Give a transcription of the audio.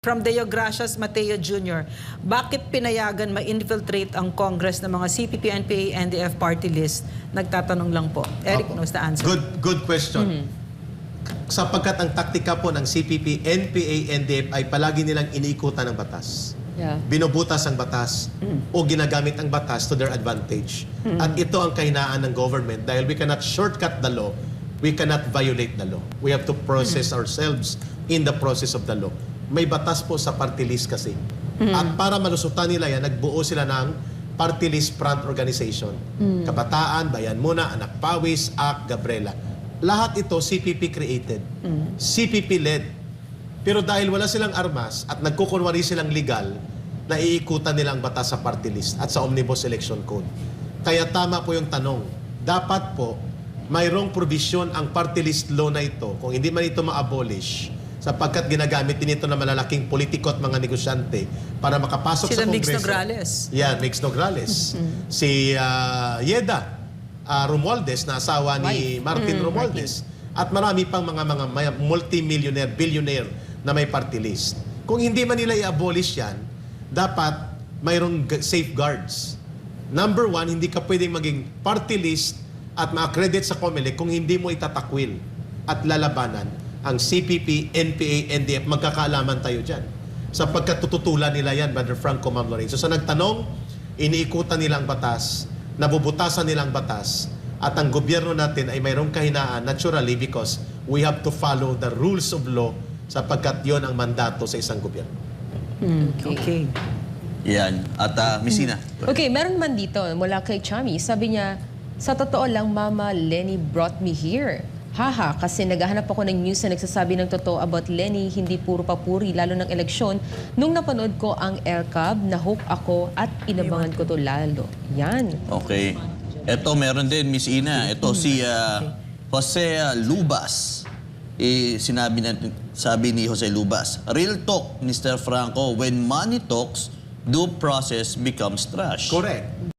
From Deo Gracias Mateo Jr., bakit pinayagan ma-infiltrate ang Congress ng mga CPP, NPA, NDF party list? Nagtatanong lang po. Eric Opo. knows the answer. Good, good question. Sapagkat ang taktika po ng CPP, NPA, NDF ay palagi nilang iniikutan ng batas. Yeah. Binubutas ang batas o ginagamit ang batas to their advantage. At ito ang kahinaan ng government dahil we cannot shortcut the law, we cannot violate the law. We have to process ourselves in the process of the law. May batas po sa party list kasi. At para malusutan nila yan, nagbuo sila ng party list front organization. Kabataan, Bayan Muna, Anak Pawis, AK, Gabriela. Lahat ito CPP created. CPP led. Pero dahil wala silang armas at nagkukunwari silang legal, naiikutan nila ang batas sa party list at sa Omnibus Election Code. Kaya tama po yung tanong. Dapat po, mayroong provision ang party list law na ito kung hindi man ito ma-abolish sapagkat ginagamit din ito ng malalaking politiko at mga negosyante para makapasok Sila sa Mix Kongreso. Nograles. Yan, Mix Nograles. si ah, Yeda ah, Romualdez na asawa ni Martin Romualdez. At marami pang mga mga multi-millionaire, billionaire na may party list. Kung hindi man nila i-abolish yan, dapat mayroong safeguards. Number one, hindi ka pwedeng maging party list at ma-accredit sa COMELEC kung hindi mo itatakwil at lalabanan ang CPP, NPA, NDF. Magkakaalaman tayo dyan. Sapagkat tututulan nila yan, Brother Franco Ma'am Lorenzo. So nagtanong, iniikutan nila ang batas, nabubutasan nila ang batas, at ang gobyerno natin ay mayroong kahinaan naturally because we have to follow the rules of law sapagkat yon ang mandato sa isang gobyerno. Okay. Yan. At uh, Messina. Okay, meron man dito mula kay Chami. Sabi niya, sa totoo lang, Mama Lenny brought me here. Haha, kasi naghahanap ako ng news na nagsasabi ng totoo about Lenny, hindi puro papuri, lalo ng eleksyon. Nung napanood ko ang LCAB, na-hook ako at inabangan ko to lalo. Yan. Okay. Ito, meron din, Miss Ina. Ito, si uh, Jose uh, Lubas. Eh, sinabi na, sabi ni Jose Lubas, Real talk, Mr. Franco, when money talks, due process becomes trash. Correct.